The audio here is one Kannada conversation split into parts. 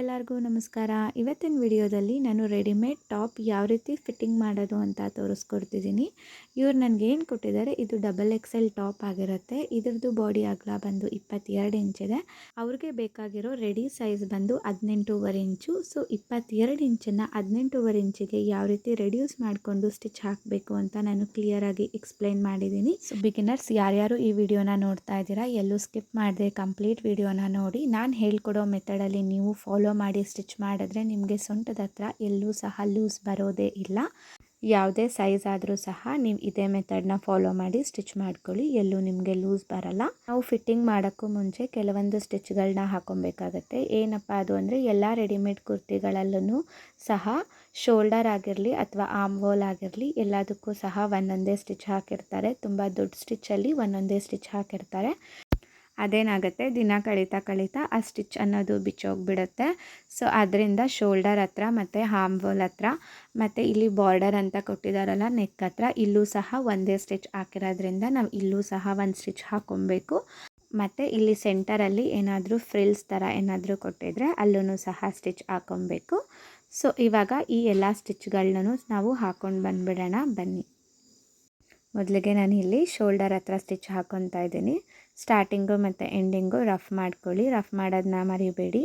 ಎಲ್ಲರಿಗೂ ನಮಸ್ಕಾರ. ಇವತ್ತಿನ ವಿಡಿಯೋದಲ್ಲಿ ನಾನು ರೆಡಿಮೇಡ್ ಟಾಪ್ ಯಾವ ರೀತಿ ಫಿಟ್ಟಿಂಗ್ ಮಾಡೋದು ಅಂತ ತೋರಿಸ್ಕೊಡ್ತಿದ್ದೀನಿ. ಇವ್ರು ನನಗೆ ಏನು ಕೊಟ್ಟಿದ್ದಾರೆ, ಇದು ಡಬಲ್ ಎಕ್ಸ್ ಎಲ್ ಟಾಪ್ ಆಗಿರುತ್ತೆ. ಇದ್ರದ್ದು ಬಾಡಿ ಅಗಲ ಬಂದು ಇಪ್ಪತ್ತೆರಡು ಇಂಚಿದೆ ಅವ್ರಿಗೆ ಬೇಕಾಗಿರೋ ರೆಡಿ ಸೈಜ್ ಬಂದು ಹದಿನೆಂಟೂವರೆ ಇಂಚು. ಸೊ, ಇಪ್ಪತ್ತೆರಡು ಇಂಚನ್ನು ಹದಿನೆಂಟೂವರೆ ಇಂಚಿಗೆ ಯಾವ ರೀತಿ ರೆಡ್ಯೂಸ್ ಮಾಡಿಕೊಂಡು ಸ್ಟಿಚ್ ಹಾಕಬೇಕು ಅಂತ ನಾನು ಕ್ಲಿಯರಾಗಿ ಎಕ್ಸ್ಪ್ಲೈನ್ ಮಾಡಿದ್ದೀನಿ. ಸೊ, ಬಿಗಿನರ್ಸ್, ಯಾರ್ಯಾರು ಈ ವಿಡಿಯೋನ ನೋಡ್ತಾ ಇದ್ದೀರಾ, ಎಲ್ಲೂ ಸ್ಕಿಪ್ ಮಾಡದೆ ಕಂಪ್ಲೀಟ್ ವಿಡಿಯೋನ ನೋಡಿ. ನಾನು ಹೇಳ್ಕೊಡೋ ಮೆಥಡಲ್ಲಿ ನೀವು ಫಾಲೋ ಮಾಡಿ, ಸ್ಟಿಚ್ ಮಾಡಿದ್ರೆ ನಿಮಗೆ ಸೊಂಟದ ಹತ್ರ ಎಲ್ಲೂ ಸಹ ಲೂಸ್ ಬರೋದೇ ಇಲ್ಲ. ಯಾವುದೇ ಸೈಜ್ ಆದರೂ ಸಹ ನೀವು ಇದೇ ಮೆಥಡ್ನ ಫಾಲೋ ಮಾಡಿ, ಸ್ಟಿಚ್ ಮಾಡ್ಕೊಳ್ಳಿ, ಎಲ್ಲೂ ನಿಮಗೆ ಲೂಸ್ ಬರಲ್ಲ. ನಾವು ಫಿಟ್ಟಿಂಗ್ ಮಾಡೋಕ್ಕೂ ಮುಂಚೆ ಕೆಲವೊಂದು ಸ್ಟಿಚ್ಗಳನ್ನ ಹಾಕೊಬೇಕಾಗತ್ತೆ. ಏನಪ್ಪ ಅದು ಅಂದರೆ ಎಲ್ಲ ರೆಡಿಮೇಡ್ ಕುರ್ತಿಗಳಲ್ಲೂ ಸಹ ಶೋಲ್ಡರ್ ಆಗಿರಲಿ ಅಥವಾ ಆಮ್ ಹೋಲ್ ಆಗಿರಲಿ ಎಲ್ಲದಕ್ಕೂ ಸಹ ಒಂದೊಂದೇ ಸ್ಟಿಚ್ ಹಾಕಿರ್ತಾರೆ. ತುಂಬ ದೊಡ್ಡ ಸ್ಟಿಚ್ಚಲ್ಲಿ ಒಂದೊಂದೇ ಸ್ಟಿಚ್ ಹಾಕಿರ್ತಾರೆ. ಅದೇನಾಗುತ್ತೆ? ದಿನ ಕಳೀತಾ ಕಳೀತಾ ಆ ಸ್ಟಿಚ್ ಅನ್ನೋದು ಬಿಚ್ಚೋಗ್ಬಿಡುತ್ತೆ. ಸೊ ಅದರಿಂದ ಶೋಲ್ಡರ್ ಹತ್ರ ಮತ್ತು ಹಾಮ್ ವಾಲ್ ಹತ್ರ ಮತ್ತು ಇಲ್ಲಿ ಬಾರ್ಡರ್ ಅಂತ ಕೊಟ್ಟಿದಾರಲ್ಲ ನೆಕ್ ಹತ್ರ, ಇಲ್ಲೂ ಸಹ ಒಂದೇ ಸ್ಟಿಚ್ ಹಾಕಿರೋದ್ರಿಂದ ನಾವು ಇಲ್ಲೂ ಸಹ ಒಂದು ಸ್ಟಿಚ್ ಹಾಕೊಬೇಕು. ಮತ್ತು ಇಲ್ಲಿ ಸೆಂಟರಲ್ಲಿ ಏನಾದರೂ ಫ್ರಿಲ್ಸ್ ಥರ ಏನಾದರೂ ಕೊಟ್ಟಿದ್ರೆ ಅಲ್ಲೂ ಸಹ ಸ್ಟಿಚ್ ಹಾಕೊಬೇಕು. ಸೊ ಇವಾಗ ಈ ಎಲ್ಲ ಸ್ಟಿಚ್ಗಳನ್ನೂ ನಾವು ಹಾಕ್ಕೊಂಡು ಬಂದುಬಿಡೋಣ. ಬನ್ನಿ. ಮೊದಲಿಗೆ ನಾನು ಇಲ್ಲಿ ಶೋಲ್ಡರ್ ಹತ್ರ ಸ್ಟಿಚ್ ಹಾಕ್ಕೊತಾ ಇದ್ದೀನಿ. ಸ್ಟಾರ್ಟಿಂಗು ಮತ್ತು ಎಂಡಿಂಗು ರಫ್ ಮಾಡ್ಕೊಳ್ಳಿ. ರಫ್ ಮಾಡೋದನ್ನ ಮರಿಬೇಡಿ.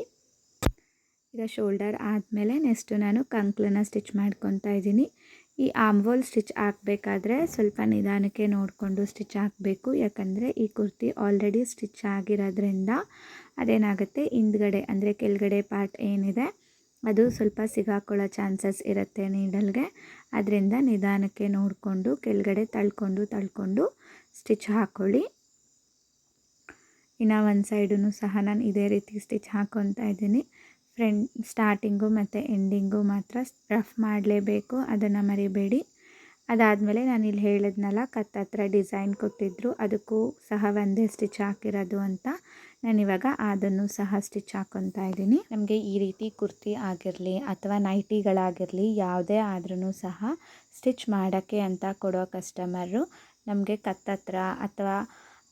ಈಗ ಶೋಲ್ಡರ್ ಆದಮೇಲೆ ನೆಕ್ಸ್ಟು ನಾನು ಕಂಕ್ಲನ್ನ ಸ್ಟಿಚ್ ಮಾಡ್ಕೊತಾ ಇದ್ದೀನಿ. ಈ ಆಮ್ವೋಲ್ ಸ್ಟಿಚ್ ಹಾಕಬೇಕಾದ್ರೆ ಸ್ವಲ್ಪ ನಿಧಾನಕ್ಕೆ ನೋಡಿಕೊಂಡು ಸ್ಟಿಚ್ ಹಾಕಬೇಕು. ಯಾಕಂದರೆ ಈ ಕುರ್ತಿ ಆಲ್ರೆಡಿ ಸ್ಟಿಚ್ ಆಗಿರೋದ್ರಿಂದ ಅದೇನಾಗುತ್ತೆ? ಹಿಂದ್ಗಡೆ, ಅಂದರೆ ಕೆಳಗಡೆ ಪಾರ್ಟ್ ಏನಿದೆ ಅದು ಸ್ವಲ್ಪ ಸಿಗಾಕೊಳ್ಳೋ ಚಾನ್ಸಸ್ ಇರುತ್ತೆ ನೀಡಲ್ಗೆ. ಅದರಿಂದ ನಿಧಾನಕ್ಕೆ ನೋಡಿಕೊಂಡು, ಕೆಳಗಡೆ ತಳ್ಕೊಂಡು ತಳ್ಕೊಂಡು ಸ್ಟಿಚ್ ಹಾಕ್ಕೊಳ್ಳಿ ಇನ್ನು ಒಂದು ಸೈಡೂ ಸಹ ನಾನು ಇದೇ ರೀತಿ ಸ್ಟಿಚ್ ಹಾಕ್ಕೊತಾ ಇದ್ದೀನಿ. ಫ್ರೆಂಡ್, ಸ್ಟಾರ್ಟಿಂಗು ಮತ್ತು ಎಂಡಿಂಗು ಮಾತ್ರ ರಫ್ ಮಾಡಲೇಬೇಕು, ಅದನ್ನು ಮರಿಬೇಡಿ. ಅದಾದಮೇಲೆ ನಾನು ಇಲ್ಲಿ ಹೇಳಿದ್ನಲ್ಲ, ಕತ್ತತ್ರ ಡಿಸೈನ್ ಕೊಟ್ಟಿದ್ದರು ಅದಕ್ಕೂ ಸಹ ಒಂದೇ ಸ್ಟಿಚ್ ಹಾಕಿರೋದು ಅಂತ. ನಾನಿವಾಗ ಅದನ್ನು ಸಹ ಸ್ಟಿಚ್ ಹಾಕ್ಕೊತಾ ಇದ್ದೀನಿ. ನಮಗೆ ಈ ರೀತಿ ಕುರ್ತಿ ಆಗಿರಲಿ ಅಥವಾ ನೈಟಿಗಳಾಗಿರಲಿ ಯಾವುದೇ ಆದ್ರೂ ಸಹ ಸ್ಟಿಚ್ ಮಾಡೋಕ್ಕೆ ಅಂತ ಕೊಡೋ ಕಸ್ಟಮರು ನಮಗೆ ಕತ್ತತ್ರ ಅಥವಾ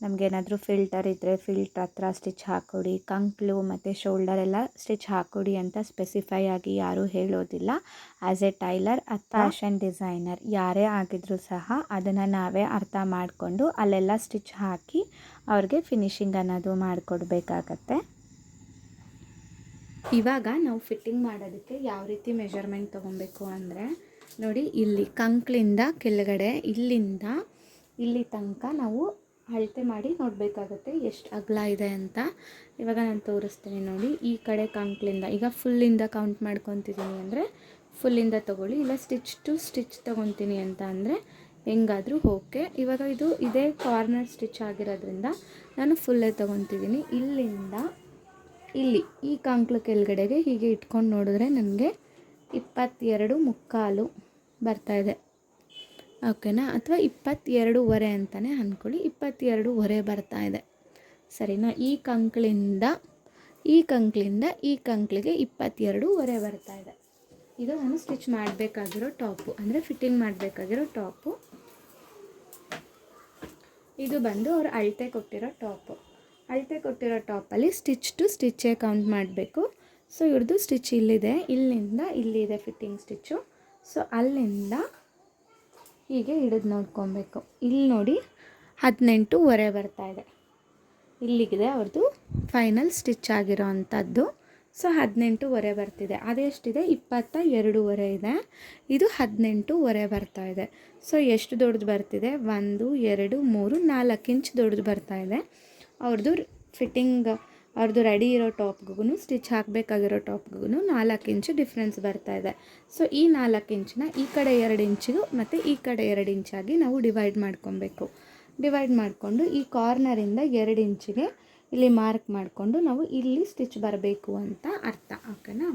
ನಮಗೇನಾದರೂ ಫಿಲ್ಟರ್ ಇದ್ದರೆ ಫಿಲ್ಟರ್ ಹತ್ರ ಸ್ಟಿಚ್ ಹಾಕ್ಕೊಡಿ ಕಂಕ್ಲು ಮತ್ತು ಶೋಲ್ಡರ್ ಎಲ್ಲ ಸ್ಟಿಚ್ ಹಾಕ್ಕೊಡಿ ಅಂತ ಸ್ಪೆಸಿಫೈ ಆಗಿ ಯಾರೂ ಹೇಳೋದಿಲ್ಲ. ಆ್ಯಸ್ ಎ ಟೈಲರ್ ಅಥವಾ ಫ್ಯಾಷನ್ ಡಿಸೈನರ್ ಯಾರೇ ಆಗಿದ್ರೂ ಸಹ ಅದನ್ನು ನಾವೇ ಅರ್ಥ ಮಾಡಿಕೊಂಡು ಅಲ್ಲೆಲ್ಲ ಸ್ಟಿಚ್ ಹಾಕಿ ಅವ್ರಿಗೆ ಫಿನಿಶಿಂಗ್ ಅನ್ನೋದು ಮಾಡಿಕೊಡ್ಬೇಕಾಗತ್ತೆ. ಇವಾಗ ನಾವು ಫಿಟ್ಟಿಂಗ್ ಮಾಡೋದಕ್ಕೆ ಯಾವ ರೀತಿ ಮೆಷರ್ಮೆಂಟ್ ತೊಗೊಬೇಕು ಅಂದರೆ ನೋಡಿ ಇಲ್ಲಿ ಕಂಕ್ಲಿಂದ ಕೆಳಗಡೆ ಇಲ್ಲಿಂದ ಇಲ್ಲಿ ತನಕ ನಾವು ಅಳತೆ ಮಾಡಿ ನೋಡಬೇಕಾಗತ್ತೆ ಎಷ್ಟು ಅಗಲ ಇದೆ ಅಂತ. ಇವಾಗ ನಾನು ತೋರಿಸ್ತೀನಿ ನೋಡಿ. ಈ ಕಡೆ ಕಂಕ್ಲಿಂದ, ಈಗ ಫುಲ್ಲಿಂದ ಕೌಂಟ್ ಮಾಡ್ಕೊತಿದ್ದೀನಿ ಅಂದರೆ ಫುಲ್ಲಿಂದ ತೊಗೊಳ್ಳಿ. ಇಲ್ಲ ಸ್ಟಿಚ್ ಟು ಸ್ಟಿಚ್ ತೊಗೊತೀನಿ ಅಂತ ಅಂದರೆ ಹೆಂಗಾದರೂ ಓಕೆ ಇವಾಗ ಇದು ಇದೇ ಕಾರ್ನರ್ ಸ್ಟಿಚ್ ಆಗಿರೋದ್ರಿಂದ ನಾನು ಫುಲ್ಲೇ ತೊಗೊತಿದ್ದೀನಿ ಇಲ್ಲಿಂದ, ಇಲ್ಲಿ, ಈ ಕಂಕ್ಲು ಕೆಳಗಡೆಗೆ ಹೀಗೆ ಇಟ್ಕೊಂಡು ನೋಡಿದ್ರೆ ನನಗೆ ಇಪ್ಪತ್ತೆರಡು ಮುಕ್ಕಾಲು ಬರ್ತಾಯಿದೆ ಓಕೆನಾ? ಅಥವಾ ಇಪ್ಪತ್ತೆರಡೂವರೆ ಅಂತಲೇ ಅಂದ್ಕೊಳ್ಳಿ ಇಪ್ಪತ್ತೆರಡೂವರೆ ಬರ್ತಾ ಇದೆ. ಸರಿನಾ? ಈ ಕಂಕ್ಳಿಂದ ಈ ಕಂಕ್ಳಿಂದ, ಈ ಕಂಕ್ಳಿಗೆ ಇಪ್ಪತ್ತೆರಡೂವರೆ ಬರ್ತಾ ಇದೆ. ಇದು ನಾನು ಸ್ಟಿಚ್ ಮಾಡಬೇಕಾಗಿರೋ ಟಾಪು. ಅಂದರೆ ಫಿಟ್ಟಿಂಗ್ ಮಾಡಬೇಕಾಗಿರೋ ಟಾಪು. ಇದು ಬಂದು ಅವ್ರು ಅಳತೆ ಕೊಟ್ಟಿರೋ ಟಾಪು. ಅಳತೆ ಕೊಟ್ಟಿರೋ ಟಾಪಲ್ಲಿ ಸ್ಟಿಚ್ ಟು ಸ್ಟಿಚ್ಚೇ ಕೌಂಟ್ ಮಾಡಬೇಕು. ಸೊ ಇವ್ರದ್ದು ಸ್ಟಿಚ್ ಇಲ್ಲಿದೆ. ಇಲ್ಲಿಂದ ಇಲ್ಲಿದೆ ಫಿಟ್ಟಿಂಗ್ ಸ್ಟಿಚ್ಚು ಸೊ ಅಲ್ಲಿಂದ ಹೀಗೆ ಹಿಡಿದು ನೋಡ್ಕೊಬೇಕು. ಇಲ್ಲಿ ನೋಡಿ ಹದಿನೆಂಟೂವರೆ ಇದೆ. ಇಲ್ಲಿಗಿದೆ ಅವ್ರದ್ದು ಫೈನಲ್ ಸ್ಟಿಚ್ ಆಗಿರೋ ಅಂಥದ್ದು ಸೊ ಹದಿನೆಂಟೂವರೆ ಬರ್ತಿದೆ. ಅದೆಷ್ಟಿದೆ ಇಪ್ಪತ್ತ ಎರಡೂವರೆ ಇದೆ. ಇದು ಹದಿನೆಂಟೂವರೆ ಬರ್ತಾ ಇದೆ. ಸೊ ಎಷ್ಟು ದೊಡ್ಡದು ಬರ್ತಿದೆ? ಒಂದು, ಎರಡು, ಮೂರು, ನಾಲ್ಕು ಇಂಚ್ ದೊಡ್ಡದು ಬರ್ತಾ ಇದೆ. ಅವ್ರದ್ದು ಫಿಟ್ಟಿಂಗ್ ಅವ್ರದ್ದು ರೆಡಿ ಇರೋ ಟಾಪ್ಗೂ ಸ್ಟಿಚ್ ಹಾಕಬೇಕಾಗಿರೋ ಟಾಪ್ಗೂ ನಾಲ್ಕು ಇಂಚು ಡಿಫ್ರೆನ್ಸ್ ಬರ್ತಾ ಇದೆ. ಸೊ ಈ ನಾಲ್ಕು ಇಂಚನ್ನ ಈ ಕಡೆ ಎರಡು ಇಂಚಿಗೂ ಮತ್ತು ಈ ಕಡೆ ಎರಡು ಇಂಚಾಗಿ ನಾವು ಡಿವೈಡ್ ಮಾಡ್ಕೊಬೇಕು. ಡಿವೈಡ್ ಮಾಡಿಕೊಂಡು ಈ ಕಾರ್ನರಿಂದ ಎರಡು ಇಂಚಿಗೆ ಇಲ್ಲಿ ಮಾರ್ಕ್ ಮಾಡಿಕೊಂಡು ನಾವು ಇಲ್ಲಿ ಸ್ಟಿಚ್ ಬರಬೇಕು ಅಂತ ಅರ್ಥ, ಓಕೆನಾ?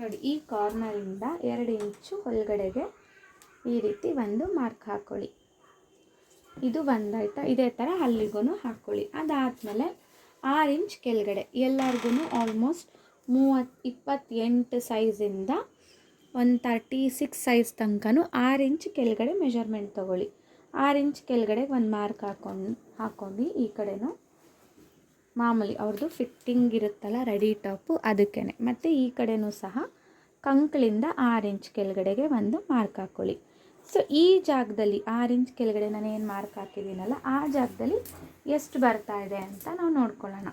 ನೋಡಿ, ಈ ಕಾರ್ನರಿಂದ ಎರಡು ಇಂಚು ಒಳಗಡೆಗೆ ಈ ರೀತಿ ಒಂದು ಮಾರ್ಕ್ ಹಾಕ್ಕೊಳ್ಳಿ ಇದು ಒಂದಾಯ್ತಾ ಇದೇ ಥರ ಅಲ್ಲಿಗೂ ಹಾಕ್ಕೊಳ್ಳಿ ಅದಾದಮೇಲೆ ಆರು ಇಂಚ್ ಕೆಳಗಡೆ ಎಲ್ಲರಿಗೂ ಆಲ್ಮೋಸ್ಟ್ ಮೂವತ್ತು ಇಪ್ಪತ್ತೆಂಟು ಸೈಜಿಂದ ಒಂದು ತರ್ಟಿ ಸಿಕ್ಸ್ ಸೈಜ್ ತನಕನೂ ಆರು ಇಂಚ್ ಕೆಳಗಡೆ ಮೆಷರ್ಮೆಂಟ್ ತೊಗೊಳ್ಳಿ. ಆರು ಇಂಚ್ ಕೆಳಗಡೆ ಒಂದು ಮಾರ್ಕ್ ಹಾಕೊಂಡು ಹಾಕೊಂಡು ಈ ಕಡೆನೂ ಮಾಮೂಲಿ ಅವ್ರದ್ದು ಫಿಟ್ಟಿಂಗ್ ಇರುತ್ತಲ್ಲ ರೆಡಿ ಟಾಪು ಅದಕ್ಕೇ ಮತ್ತು ಈ ಕಡೆನೂ ಸಹ ಕಂಕ್ಳಿಂದ ಆರು ಇಂಚ್ ಕೆಳಗಡೆಗೆ ಒಂದು ಮಾರ್ಕ್ ಹಾಕ್ಕೊಳ್ಳಿ ಸೊ ಈ ಜಾಗದಲ್ಲಿ ಆರು ಇಂಚ್ ಕೆಳಗಡೆ ನಾನು ಏನು ಮಾರ್ಕ್ ಹಾಕಿದ್ದೀನಲ್ಲ, ಆ ಜಾಗದಲ್ಲಿ ಎಷ್ಟು ಬರ್ತಾ ಇದೆ ಅಂತ ನಾವು ನೋಡ್ಕೊಳ್ಳೋಣ.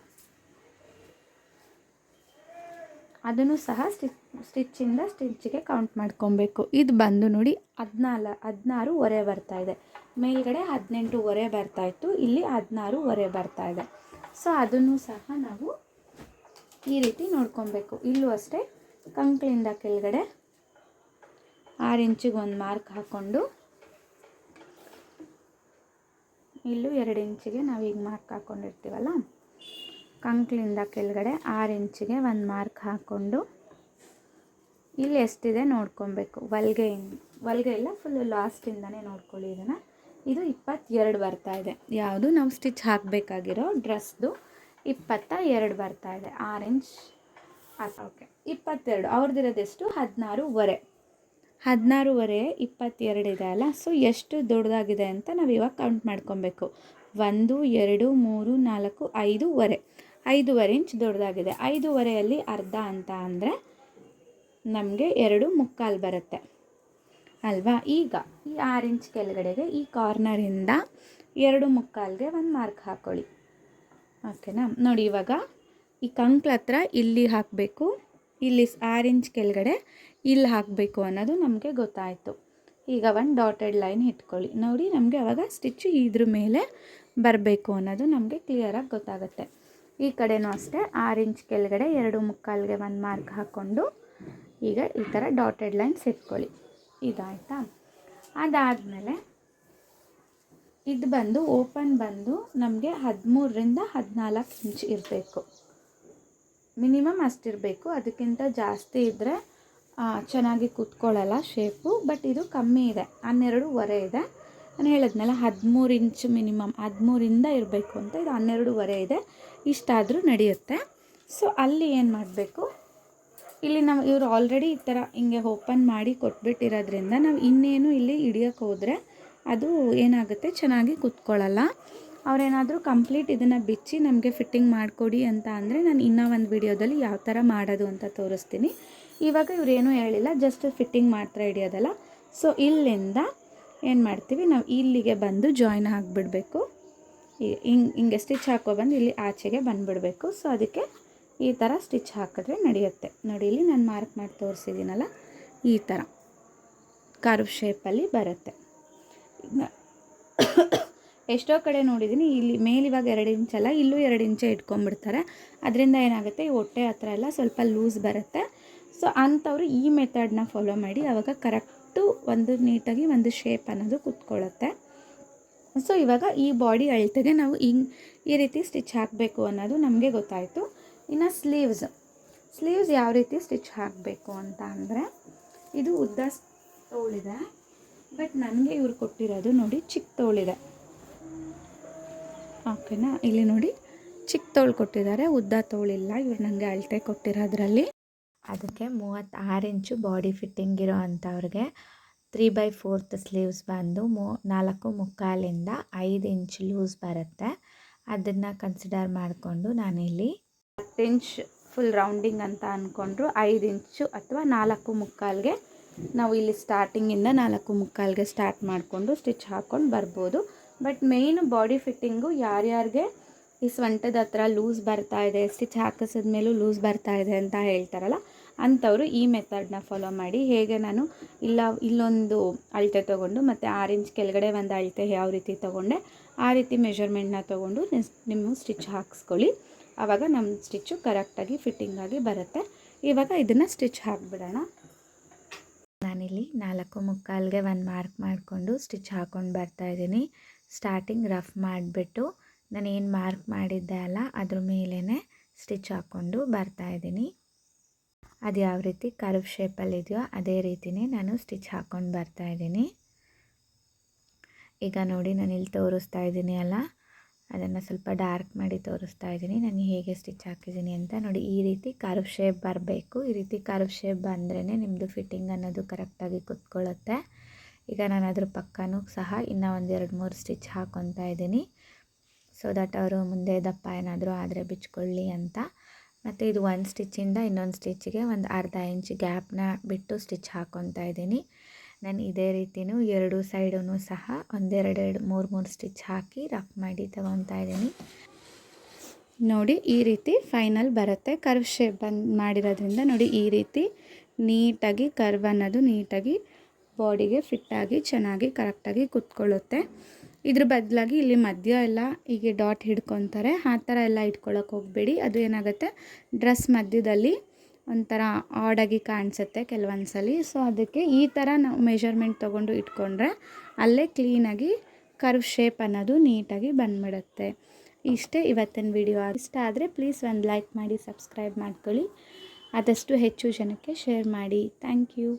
ಅದನ್ನು ಸಹ ಸ್ಟಿಚ್ ಸ್ಟಿಚ್ಚಿಂದ ಸ್ಟಿಚ್ಚಿಗೆ ಕೌಂಟ್ ಮಾಡ್ಕೊಬೇಕು. ಇದು ಬಂದು ನೋಡಿ ಹದಿನಾಲ ಹದಿನಾರೂವರೆ ಬರ್ತಾ ಇದೆ. ಮೇಲ್ಗಡೆ ಹದಿನೆಂಟೂವರೆ ಬರ್ತಾ ಇತ್ತು, ಇಲ್ಲಿ ಹದಿನಾರೂವರೆ ಬರ್ತಾ ಇದೆ. ಸೊ ಅದನ್ನು ಸಹ ನಾವು ಈ ರೀತಿ ನೋಡ್ಕೊಬೇಕು. ಇಲ್ಲೂ ಅಷ್ಟೇ, ಕಂಕ್ಳಿಂದ ಕೆಳಗಡೆ ಆರು ಇಂಚಿಗೆ ಒಂದು ಮಾರ್ಕ್ ಹಾಕ್ಕೊಂಡು ಇಲ್ಲೂ ಎರಡು ಇಂಚಿಗೆ ನಾವು ಈಗ ಮಾರ್ಕ್ ಹಾಕ್ಕೊಂಡಿರ್ತೀವಲ್ಲ? ಕಂಕ್ಲಿಂದ ಕೆಳಗಡೆ ಆರು ಇಂಚಿಗೆ ಒಂದು ಮಾರ್ಕ್ ಹಾಕ್ಕೊಂಡು ಇಲ್ಲಿ ಎಷ್ಟಿದೆ ನೋಡ್ಕೊಬೇಕು. ವಲ್ಗೆ ವಲ್ಗೆ ಎಲ್ಲ ಫುಲ್ಲು ಲಾಸ್ಟಿಂದನೇ ನೋಡ್ಕೊಳ್ಳಿ ಇದನ್ನು. ಇದು ಇಪ್ಪತ್ತೆರಡು ಬರ್ತಾ ಇದೆ. ಯಾವುದು? ನಾವು ಸ್ಟಿಚ್ ಹಾಕಬೇಕಾಗಿರೋ ಡ್ರೆಸ್ದು ಇಪ್ಪತ್ತ ಎರಡು ಬರ್ತಾ ಇದೆ. ಆರು ಇಂಚ್ ಓಕೆ ಇಪ್ಪತ್ತೆರಡು ಅವ್ರದ್ದಿರೋದೆಷ್ಟು ಹದಿನಾರೂವರೆ. ಹದಿನಾರೂವರೆ ಇಪ್ಪತ್ತೆರಡು ಇದೆ ಅಲ್ಲ? ಸೊ ಎಷ್ಟು ದೊಡ್ಡದಾಗಿದೆ ಅಂತ ನಾವು ಇವಾಗ ಕೌಂಟ್ ಮಾಡ್ಕೊಬೇಕು. ಒಂದು, ಎರಡು, ಮೂರು, ನಾಲ್ಕು, ಐದೂವರೆ. ಐದೂವರೆ ಇಂಚ್ ದೊಡ್ಡದಾಗಿದೆ. ಐದೂವರೆಯಲ್ಲಿ ಅರ್ಧ ಅಂತ ಅಂದರೆ ನಮಗೆ ಎರಡು ಮುಕ್ಕಾಲು ಬರುತ್ತೆ. ಅಲ್ವಾ? ಈಗ ಈ ಆರು ಇಂಚ್ ಕೆಳಗಡೆಗೆ ಈ ಕಾರ್ನರಿಂದ ಎರಡು ಮುಕ್ಕಾಲ್ಗೆ ಒಂದು ಮಾರ್ಕ್ ಹಾಕ್ಕೊಳ್ಳಿ ಓಕೆನಾ ನೋಡಿ ಇವಾಗ ಈ ಕಂಕ್ಳ ಹತ್ರ ಇಲ್ಲಿ ಹಾಕಬೇಕು. ಇಲ್ಲಿ ಆರ್ ಇಂಚ್ ಕೆಳಗಡೆ ಇಲ್ಲಿ ಹಾಕಬೇಕು ಅನ್ನೋದು ನಮಗೆ ಗೊತ್ತಾಯಿತು. ಈಗ ಒಂದು ಡಾಟೆಡ್ ಲೈನ್ ಇಟ್ಕೊಳ್ಳಿ. ನೋಡಿ, ನಮಗೆ ಅವಾಗ ಸ್ಟಿಚ್ ಇದ್ರ ಮೇಲೆ ಬರಬೇಕು ಅನ್ನೋದು ನಮಗೆ ಕ್ಲಿಯರಾಗಿ ಗೊತ್ತಾಗುತ್ತೆ. ಈ ಕಡೆನೂ ಅಷ್ಟೇ, ಆರು ಇಂಚ್ ಕೆಳಗಡೆ ಎರಡು ಮುಕ್ಕಾಲ್ಗೆ ಒಂದು ಮಾರ್ಕ್ ಹಾಕ್ಕೊಂಡು ಈಗ ಈ ಥರ ಡಾಟೆಡ್ ಲೈನ್ಸ್ ಇಟ್ಕೊಳ್ಳಿ. ಇದಾಯಿತಾ? ಅದಾದಮೇಲೆ ಇದು ಬಂದು ಓಪನ್ ಬಂದು ನಮಗೆ ಹದಿಮೂರರಿಂದ ಹದಿನಾಲ್ಕು ಇಂಚ್ ಇರಬೇಕು. ಮಿನಿಮಮ್ ಅಷ್ಟಿರಬೇಕು. ಅದಕ್ಕಿಂತ ಜಾಸ್ತಿ ಇದ್ದರೆ ಚೆನ್ನಾಗಿ ಕೂತ್ಕೊಳ್ಳಲ್ಲ ಶೇಪು ಬಟ್ ಇದು ಕಮ್ಮಿ ಇದೆ. ಹನ್ನೆರಡೂವರೆ ಇದೆ. ನಾನು ಹೇಳಿದ್ನಲ್ಲ, ಹದಿಮೂರು ಇಂಚ್ ಮಿನಿಮಮ್ ಹದಿಮೂರಿಂದ ಇರಬೇಕು ಅಂತ. ಇದು ಹನ್ನೆರಡೂವರೆ ಇದೆ. ಇಷ್ಟಾದರೂ ನಡೆಯುತ್ತೆ. ಸೊ ಅಲ್ಲಿ ಏನು ಮಾಡಬೇಕು? ಇಲ್ಲಿ ನಾವು, ಇವರು ಆಲ್ರೆಡಿ ಈ ಥರ ಹಿಂಗೆ ಓಪನ್ ಮಾಡಿ ಕೊಟ್ಬಿಟ್ಟಿರೋದ್ರಿಂದ ನಾವು ಇನ್ನೇನು ಇಲ್ಲಿ ಹಿಡಿಯೋಕ್ಕೆ ಹೋದರೆ ಅದು ಏನಾಗುತ್ತೆ? ಚೆನ್ನಾಗಿ ಕುತ್ಕೊಳ್ಳಲ್ಲ. ಅವರೇನಾದರೂ ಕಂಪ್ಲೀಟ್ ಇದನ್ನು ಬಿಚ್ಚಿ ನಮಗೆ ಫಿಟ್ಟಿಂಗ್ ಮಾಡಿಕೊಡಿ ಅಂತ ಅಂದರೆ ನಾನು ಇನ್ನೂ ಒಂದು ವಿಡಿಯೋದಲ್ಲಿ ಯಾವ ಥರ ಮಾಡೋದು ಅಂತ ತೋರಿಸ್ತೀನಿ. ಇವಾಗ ಇವರೇನು ಹೇಳಿಲ್ಲ ಜಸ್ಟ್ ಫಿಟ್ಟಿಂಗ್ ಮಾತ್ರ ಹಿಡಿಯೋದಲ್ಲ ಸೊ ಇಲ್ಲಿಂದ ಏನು ಮಾಡ್ತೀವಿ, ನಾವು ಇಲ್ಲಿಗೆ ಬಂದು ಜಾಯಿನ್ ಆಗಿಬಿಡಬೇಕು. ಹಿಂಗೆ ಹಿಂಗೆ ಸ್ಟಿಚ್ ಹಾಕೊಬಂದು ಇಲ್ಲಿ ಆಚೆಗೆ ಬಂದುಬಿಡಬೇಕು. ಸೊ ಅದಕ್ಕೆ ಈ ಥರ ಸ್ಟಿಚ್ ಹಾಕಿದ್ರೆ ನಡೆಯುತ್ತೆ. ನೋಡಿ, ಇಲ್ಲಿ ನಾನು ಮಾರ್ಕ್ ಮಾಡಿ ತೋರಿಸಿದ್ದೀನಲ್ಲ, ಈ ಥರ ಕರ್ವ್ ಶೇಪಲ್ಲಿ ಬರುತ್ತೆ. ಎಷ್ಟೋ ಕಡೆ ನೋಡಿದ್ದೀನಿ ಇಲ್ಲಿ ಮೇಲೆ ಇವಾಗ ಎರಡು ಇಂಚಲ್ಲ ಇಲ್ಲೂ ಎರಡು ಇಂಚೆ ಇಟ್ಕೊಂಡ್ಬಿಡ್ತಾರೆ. ಅದರಿಂದ ಏನಾಗುತ್ತೆ, ಈ ಹೊಟ್ಟೆ ಹತ್ರ ಎಲ್ಲ ಸ್ವಲ್ಪ ಲೂಸ್ ಬರುತ್ತೆ. ಸೊ ಅಂಥವ್ರು ಈ ಮೆಥಡ್ನ ಫಾಲೋ ಮಾಡಿ ಆವಾಗ ಕರೆಕ್ಟು ಒಂದು ನೀಟಾಗಿ ಒಂದು ಶೇಪ್ ಅನ್ನೋದು ಕುತ್ಕೊಳ್ಳುತ್ತೆ. ಸೊ ಇವಾಗ ಈ ಬಾಡಿ ಅಳತೆಗೆ ನಾವು ಹಿಂಗೆ ಈ ರೀತಿ ಸ್ಟಿಚ್ ಹಾಕಬೇಕು ಅನ್ನೋದು ನಮಗೆ ಗೊತ್ತಾಯಿತು. ಇನ್ನು ಸ್ಲೀವ್ಸ್ ಸ್ಲೀವ್ಸ್ ಯಾವ ರೀತಿ ಸ್ಟಿಚ್ ಹಾಕಬೇಕು ಅಂತ ಅಂದರೆ, ಇದು ಉದ್ದ ತೋಳಿದೆ ಬಟ್ ನನಗೆ ಇವ್ರು ಕೊಟ್ಟಿರೋದು ನೋಡಿ ಚಿಕ್ಕ ತೋಳಿದೆ. ಓಕೆನಾ ಇಲ್ಲಿ ನೋಡಿ ಚಿಕ್ಕ ತೋಳು ಕೊಟ್ಟಿದ್ದಾರೆ. ಉದ್ದ ತೋಳಿಲ್ಲ ಇವ್ರು ನನಗೆ ಅಳತೆ ಕೊಟ್ಟಿರೋದ್ರಲ್ಲಿ ಅದಕ್ಕೆ ಮೂವತ್ತಾರು ಇಂಚು ಬಾಡಿ ಫಿಟ್ಟಿಂಗ್ ಇರೋ ಅಂಥವ್ರಿಗೆ ತ್ರೀ ಬೈ ಫೋರ್ತ್ ಸ್ಲೀವ್ಸ್ ಬಂದು ಮೂ ನಾಲ್ಕು ಮುಕ್ಕಾಲಿಂದ ಐದು ಇಂಚ್ ಲೂಸ್ ಬರುತ್ತೆ. ಅದನ್ನು ಕನ್ಸಿಡರ್ ಮಾಡಿಕೊಂಡು ನಾನಿಲ್ಲಿ ಹತ್ತು ಇಂಚ್ ಫುಲ್ ರೌಂಡಿಂಗ್ ಅಂತ ಅಂದ್ಕೊಂಡ್ರು ಐದು ಇಂಚು ಅಥವಾ ನಾಲ್ಕು ಮುಕ್ಕಾಲ್ಗೆ ನಾವು ಇಲ್ಲಿ ಸ್ಟಾರ್ಟಿಂಗಿಂದ ನಾಲ್ಕು ಮುಕ್ಕಾಲ್ಗೆ ಸ್ಟಾರ್ಟ್ ಮಾಡಿಕೊಂಡು ಸ್ಟಿಚ್ ಹಾಕ್ಕೊಂಡು ಬರ್ಬೋದು. ಬಟ್ ಮೇಯ್ನ್ ಬಾಡಿ ಫಿಟ್ಟಿಂಗು ಯಾರ್ಯಾರಿಗೆ ಈ ಸೊಂಟದ ಹತ್ರ ಲೂಸ್ ಬರ್ತಾ ಇದೆ, ಸ್ಟಿಚ್ ಹಾಕಿಸಿದ ಮೇಲೂ ಲೂಸ್ ಬರ್ತಾ ಇದೆ ಅಂತ ಹೇಳ್ತಾರಲ್ಲ, ಅಂಥವರು ಈ ಮೆಥಡ್ನ ಫಾಲೋ ಮಾಡಿ ಹೇಗೆ ನಾನು ಇಲ್ಲ, ಇಲ್ಲೊಂದು ಅಳತೆ ತೊಗೊಂಡು ಮತ್ತು ಆರೆಂಜ್ ಕೆಳಗಡೆ ಒಂದು ಅಳತೆ ಯಾವ ರೀತಿ ತೊಗೊಂಡೆ, ಆ ರೀತಿ ಮೆಷರ್ಮೆಂಟ್ನ ತೊಗೊಂಡು ನಿಮ್ಮ ಸ್ಟಿಚ್ ಹಾಕಿಸ್ಕೊಳ್ಳಿ. ಆವಾಗ ನಮ್ಮ ಸ್ಟಿಚ್ಚು ಕರೆಕ್ಟಾಗಿ ಫಿಟ್ಟಿಂಗಾಗಿ ಬರುತ್ತೆ. ಇವಾಗ ಇದನ್ನು ಸ್ಟಿಚ್ ಹಾಕಿಬಿಡೋಣ. ನಾನಿಲ್ಲಿ ನಾಲ್ಕು ಮುಕ್ಕಾಲ್ಗೆ ಒಂದು ಮಾರ್ಕ್ ಮಾಡಿಕೊಂಡು ಸ್ಟಿಚ್ ಹಾಕ್ಕೊಂಡು ಬರ್ತಾಯಿದ್ದೀನಿ ಸ್ಟಾರ್ಟಿಂಗ್ ರಫ್ ಮಾಡಿಬಿಟ್ಟು ನಾನು ಏನು ಮಾರ್ಕ್ ಮಾಡಿದ್ದೆ ಅಲ್ಲ, ಅದ್ರ ಮೇಲೇ ಸ್ಟಿಚ್ ಹಾಕ್ಕೊಂಡು ಬರ್ತಾಯಿದ್ದೀನಿ ಅದು ಯಾವ ರೀತಿ ಕರ್ವ್ ಶೇಪಲ್ಲಿದೆಯೋ ಅದೇ ರೀತಿಯೇ ನಾನು ಸ್ಟಿಚ್ ಹಾಕ್ಕೊಂಡು ಬರ್ತಾಯಿದ್ದೀನಿ ಈಗ ನೋಡಿ ನಾನು ಇಲ್ಲಿ ತೋರಿಸ್ತಾ ಇದ್ದೀನಿ ಅಲ್ಲ, ಅದನ್ನು ಸ್ವಲ್ಪ ಡಾರ್ಕ್ ಮಾಡಿ ತೋರಿಸ್ತಾ ಇದ್ದೀನಿ. ನಾನು ಹೇಗೆ ಸ್ಟಿಚ್ ಹಾಕಿದ್ದೀನಿ ಅಂತ ನೋಡಿ, ಈ ರೀತಿ ಕರ್ವ್ ಶೇಪ್ ಬರಬೇಕು. ಈ ರೀತಿ ಕರ್ವ್ ಶೇಪ್ ಬಂದ್ರೇ ನಿಮ್ಮದು ಫಿಟ್ಟಿಂಗ್ ಅನ್ನೋದು ಕರೆಕ್ಟಾಗಿ ಕುತ್ಕೊಳ್ಳುತ್ತೆ. ಈಗ ನಾನು ಅದ್ರ ಪಕ್ಕನೂ ಸಹ ಇನ್ನೂ ಒಂದೆರಡು ಮೂರು ಸ್ಟಿಚ್ ಹಾಕ್ಕೊತಾ ಇದ್ದೀನಿ. ಸೊ ದಟ್ ಅವರು ಮುಂದೆ ದಪ್ಪ ಏನಾದರೂ ಆದರೆ ಬಿಚ್ಕೊಳ್ಳಿ ಅಂತ. ಮತ್ತು ಇದು ಒಂದು ಸ್ಟಿಚಿಂದ ಇನ್ನೊಂದು ಸ್ಟಿಚ್ಗೆ ಒಂದು ಅರ್ಧ ಇಂಚ್ ಗ್ಯಾಪ್ನ ಬಿಟ್ಟು ಸ್ಟಿಚ್ ಹಾಕ್ಕೊತಾ ಇದ್ದೀನಿ. ನಾನು ಇದೇ ರೀತಿಯೂ ಎರಡು ಸೈಡೂ ಸಹ ಒಂದೆರಡೆರಡು ಮೂರು ಮೂರು ಸ್ಟಿಚ್ ಹಾಕಿ ರಫ್ ಮಾಡಿ ತಗೊತಾ ಇದ್ದೀನಿ. ನೋಡಿ ಈ ರೀತಿ ಫೈನಲ್ ಬರುತ್ತೆ. ಕರ್ವ್ ಶೇಪ್ ಬಂದು ಮಾಡಿರೋದ್ರಿಂದ ನೋಡಿ ಈ ರೀತಿ ನೀಟಾಗಿ ಕರ್ವ್ ಅನ್ನೋದು ನೀಟಾಗಿ ಬಾಡಿಗೆ ಫಿಟ್ಟಾಗಿ, ಚೆನ್ನಾಗಿ, ಕರೆಕ್ಟಾಗಿ ಕುತ್ಕೊಳ್ಳುತ್ತೆ. ಇದ್ರ ಬದಲಾಗಿ ಇಲ್ಲಿ ಮಧ್ಯ ಎಲ್ಲ ಹೀಗೆ ಡಾಟ್ ಹಿಡ್ಕೊತಾರೆ. ಆ ಥರ ಎಲ್ಲ ಇಟ್ಕೊಳ್ಳೋಕೆ ಹೋಗಬೇಡಿ. ಅದು ಏನಾಗುತ್ತೆ? ಡ್ರೆಸ್ ಮಧ್ಯದಲ್ಲಿ ಒಂಥರ ಆಡಾಗಿ ಕಾಣಿಸುತ್ತೆ ಕೆಲವೊಂದು ಸಲ ಸೊ ಅದಕ್ಕೆ ಈ ಥರ ನಾವು ಮೆಷರ್ಮೆಂಟ್ ತೊಗೊಂಡು ಇಟ್ಕೊಂಡ್ರೆ ಅಲ್ಲೇ ಕ್ಲೀನಾಗಿ ಕರ್ವ್ ಶೇಪ್ ಅನ್ನೋದು ನೀಟಾಗಿ ಬಂದ್ಬಿಡುತ್ತೆ. ಇಷ್ಟೇ ಇವತ್ತಿನ ವಿಡಿಯೋ ಇಷ್ಟ ಆದರೆ ಪ್ಲೀಸ್ ಒಂದು ಲೈಕ್ ಮಾಡಿ ಸಬ್ಸ್ಕ್ರೈಬ್ ಮಾಡ್ಕೊಳ್ಳಿ. ಆದಷ್ಟು ಹೆಚ್ಚು ಜನಕ್ಕೆ ಶೇರ್ ಮಾಡಿ. Thank you